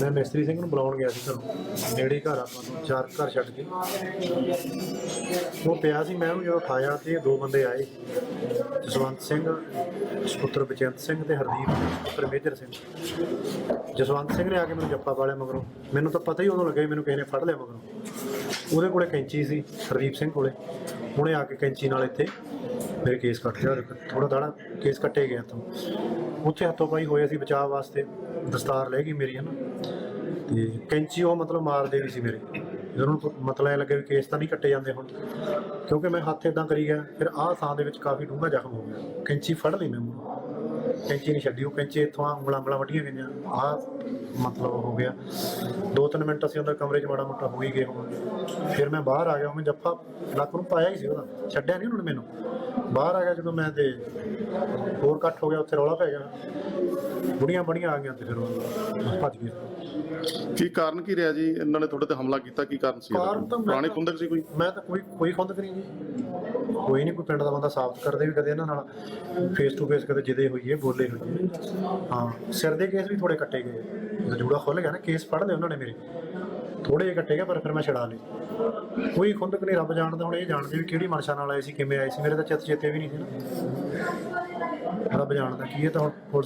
ਮੈਂ ਮਿਸਤਰੀ ਸਿੰਘ ਨੂੰ ਬੁਲਾਉਣ ਗਿਆ ਸੀ ਘਰੋਂ। ਨੇੜੇ ਘਰ ਆਪਾਂ ਨੂੰ ਚਾਰ ਘਰ ਛੱਡ ਕੇ। ਉਹ ਪਿਆ ਸੀ, ਮੈਂ ਉਹਨੂੰ ਜਦੋਂ ਉਠਾਇਆ ਤੇ ਦੋ ਬੰਦੇ ਆਏ। ਜਸਵੰਤ ਸਿੰਘ ਪੁੱਤਰ ਬਚਿੰਤ ਸਿੰਘ ਤੇ ਹਰਦੀਪ ਪੁੱਤਰ ਮੇਜਰ ਸਿੰਘ। ਜਸਵੰਤ ਸਿੰਘ ਨੇ ਆ ਕੇ ਮੈਨੂੰ ਜੱਪਾ ਪਾ ਲਿਆ ਮਗਰੋਂ। ਮੈਨੂੰ ਤਾਂ ਪਤਾ ਹੀ ਉਦੋਂ ਲੱਗਿਆ ਮੈਨੂੰ ਕਿਸੇ ਨੇ ਫੜ ਲਿਆ ਮਗਰੋਂ। ਉਹਦੇ ਕੋਲੇ ਕੈਂਚੀ ਸੀ, ਹਰਦੀਪ ਸਿੰਘ ਕੋਲੇ। ਉਹਨੇ ਆ ਕੇ ਕੈਂਚੀ ਨਾਲ ਇੱਥੇ ਮੇਰੇ ਕੇਸ ਕੱਟ ਲਿਆ। ਥੋੜਾ ਥੋੜਾ ਕੇਸ ਕੱਟੇ ਗਿਆ ਤੋਂ ਉੱਥੇ ਹੱਥੋਂ ਪਾਈ ਹੋਏ ਸੀ ਬਚਾਅ ਵਾਸਤੇ ਦਸਤਾਰ ਲੈ ਗਈ ਮੇਰੀ, ਹਨਾ? ਤੇ ਕੈਂਚੀ ਉਹ ਮਤਲਬ ਮਾਰਦੇ ਵੀ ਸੀ ਮੇਰੇ। ਜਦੋਂ ਮਤਲਬ ਇਹ ਲੱਗੇ ਵੀ ਕੇਸ ਤਾਂ ਨਹੀਂ ਕੱਟੇ ਜਾਂਦੇ ਹੁਣ। ਕਿਉਂਕਿ ਮੈਂ ਹੱਥ ਇਦਾਂ ਕਰੀ ਗਿਆ, ਫਿਰ ਆਹ ਥਾਂ ਦੇ ਵਿੱਚ ਕਾਫੀ ਡੂੰਘਾ ਜ਼ਖਮ ਹੋ ਗਿਆ। ਕੈਂਚੀ ਫੜ ਲਈ ਮੈਂ ਮੂੰਹ ਕੈਂਚੀ ਨਹੀਂ ਛੱਡੀ, ਉਹ ਕੈਂਚੀ ਇੱਥੋਂ ਉਂਗਲਾਂ ਉਂਗਲਾਂ ਵੱਢੀਆਂ ਗਈਆਂ। ਆਹ ਮਤਲਬ ਹੋ ਗਿਆ। ਦੋ ਤਿੰਨ ਮਿੰਟ ਅਸੀਂ ਅੰਦਰ ਕਮਰੇ 'ਚ ਮਾੜਾ ਮੋਟਾ ਹੋ ਹੀ ਗਏ ਹੋਵਾਂਗੇ। ਫਿਰ ਮੈਂ ਬਾਹਰ ਆ ਗਿਆ ਮੈਂ ਜੱਫਾ ਲੱਕ ਨੂੰ ਪਾਇਆ ਹੀ ਸੀ ਉਹਦਾ। ਛੱਡਿਆ ਨਹੀਂ ਉਹਨਾਂ ਮੈਨੂੰ। ਬਾਹਰ ਆ ਗਿਆ ਜਦੋਂ ਮੈਂ ਤੇ ਹੋਰ ਇਕੱਠ ਹੋ ਗਿਆ, ਉੱਥੇ ਰੌਲਾ ਪੈ ਗਿਆ। ਬੁੜੀਆਂ ਬੜੀਆਂ ਆ ਗਈਆਂ ਤੇ ਫਿਰ ਉਹ ਭੱਜ ਗਏ। ਕੀ ਕਾਰਨ ਕੀ ਰਿਹਾ ਜੀ? ਇਹਨਾਂ ਨੇ ਤੁਹਾਡੇ ਤੇ ਹਮਲਾ ਕੀਤਾ ਕੀ ਕਾਰਨ ਸੀ ਇਹਦਾ? ਕਾਰਨ ਤਾਂ ਮੈਂ ਪੁਰਾਣੀ ਤਾਂ- ਕੁੰਦਕ ਸੀ ਕੋਈ? ਮੈਂ ਤਾਂ ਕੋਈ ਕੋਈ ਖੁੰਦਕ ਨਹੀਂ ਜੀ। ਕੋਈ ਨਹੀਂ ਕੋਈ ਪਿੰਡ ਦਾ ਬੰਦਾ ਸਾਬਤ ਕਰਦੇ ਵੀ ਕਦੇ ਇਹਨਾਂ ਨਾਲ। ਫੇਸ ਟੂ ਫੇਸ ਕਦੇ ਜਿਦੇ ਹੋਈ ਹੈ ਬੋਲੇ ਹੋਈ ਹੈ ਹਾਂ ਸਿਰ ਦੇ ਕੇਸ ਵੀ ਥੋੜੇ ਕੱਟੇ ਗਏ। ਜਦੋਂ ਜੂੜਾ ਖੁੱਲ ਗਿਆ ਨਾ ਕੇਸ ਫੜ ਲਏ ਉਹਨਾਂ ਨੇ ਮੇਰੇ। ਥੋੜੇ ਜਿਹੇ ਕੱਟੇ ਗਏ ਪਰ ਫਿਰ ਮੈਂ ਛਡਾ ਲਏ। ਕੋਈ ਖੁੰਦਕ ਨਹੀਂ ਰੱਬ ਜਾਣਦਾ ਹੁਣ ਇਹ ਜਾਣਦੇ ਵੀ ਕਿਹੜੀ ਮਨਸ਼ਾ ਨਾਲ ਆਏ ਸੀ ਕਿਵੇਂ ਆਏ ਸੀ। ਮੇਰੇ ਤਾਂ ਚਿੱਤ ਚੇਤੇ ਵੀ ਨਹੀਂ ਸੀ ਨਾ। ਰੱਬ ਜਾਣਦਾ ਕੀ ਹੈ ਤਾਂ ਹੁਣ ਪੁਲਿਸ